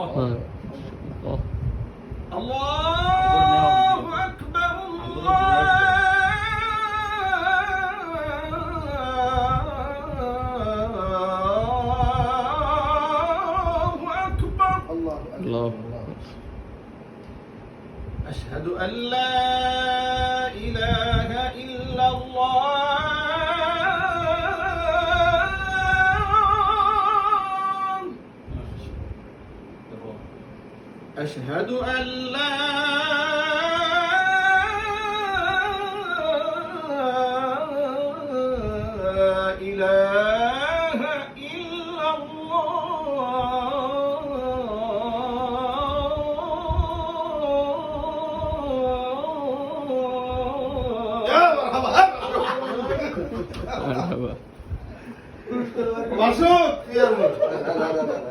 الله أكبر. الله أكبر. الله. الله أشهد أن لا أشهد أن لا إله إلا الله. يا مرحبا. مرحبا. مرحبا. مرحبا.